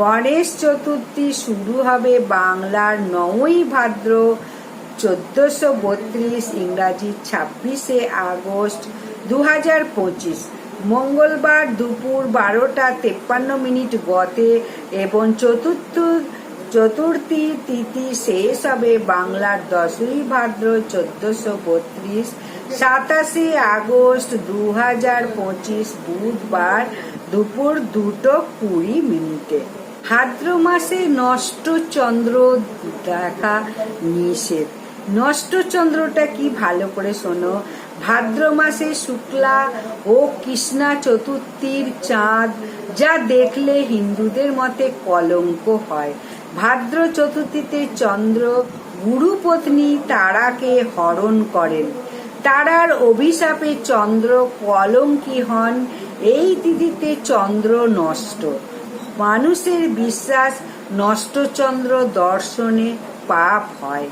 গণেশ চতুর্থী শুরু হবে বাংলার নয়ই ভাদ্র, চোদ্দশো বত্রিশ ইংরাজি ছাব্বিশে আগস্ট দু হাজার পঁচিশ। মঙ্গলবার দুপুর বারোটা তেপ্পান্ন মিনিট গতে এবং চতুর্থ, চতুর্থী তিথি শেষ হবে বাংলার দশই ভাদ্র, চোদ্দশো বত্রিশ। সাতাশে আগস্ট দু হাজার পঁচিশ বুধবার দুপুর দুটো কুড়ি মিনিটে। ভাদ্র মাসে নষ্ট চন্দ্র দেখা নিষেধ। নষ্ট চন্দ্রটা কি ভালো করে শোনো। ভাদ্র মাসে শুক্লা ও কৃষ্ণা চতুর্থীর চাঁদ, যা দেখলে হিন্দুদের মতে কলঙ্ক হয়। ভাদ্র চতুর্থীতে চন্দ্র গুরুপত্নী তারাকে হরণ করেন। তারার অভিশাপে চন্দ্র কলঙ্কি হন। এই তিথিতে চন্দ্র নষ্ট। মানুষের বিশ্বাস নষ্টচন্দ্র দর্শনে পাপ হয়।